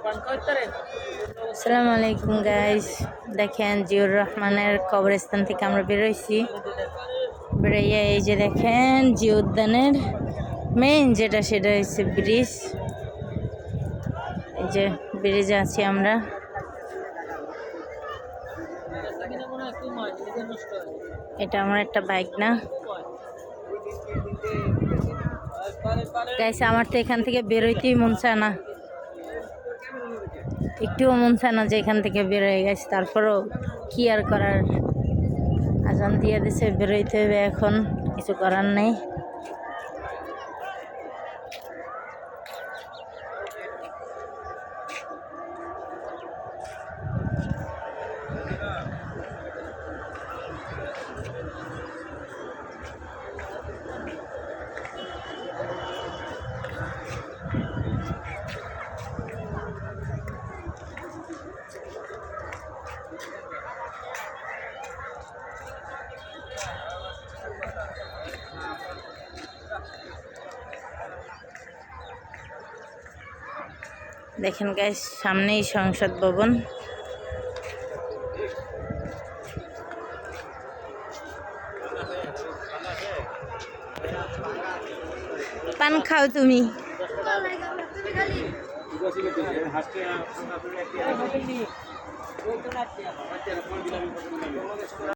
আসসালামু আলাইকুম গাইস দেখেন জিউর রহমানের কবরস্থান থেকে আমরা বেরোইছি বেরোইয়া এই যে দেখেন জিও উদ্যানের মেইন যেটা, সেটা হচ্ছে ব্রিজ এই যে ব্রিজে আছি আমরা। এটা আমার একটা বাইক না। গাইস আমার তো এখান থেকে বেরোইতেই মন চায় না। একটুও মন চায় না যে এখান থেকে বেরোয় গেছে। তারপরও কি আর করার? আজান দিয়ে দিছে বেরোইতে হবে এখন। কিছু করার নেই। দেখেন গাইস সামনেই সংসদ ভবন। পান খাও তুমি।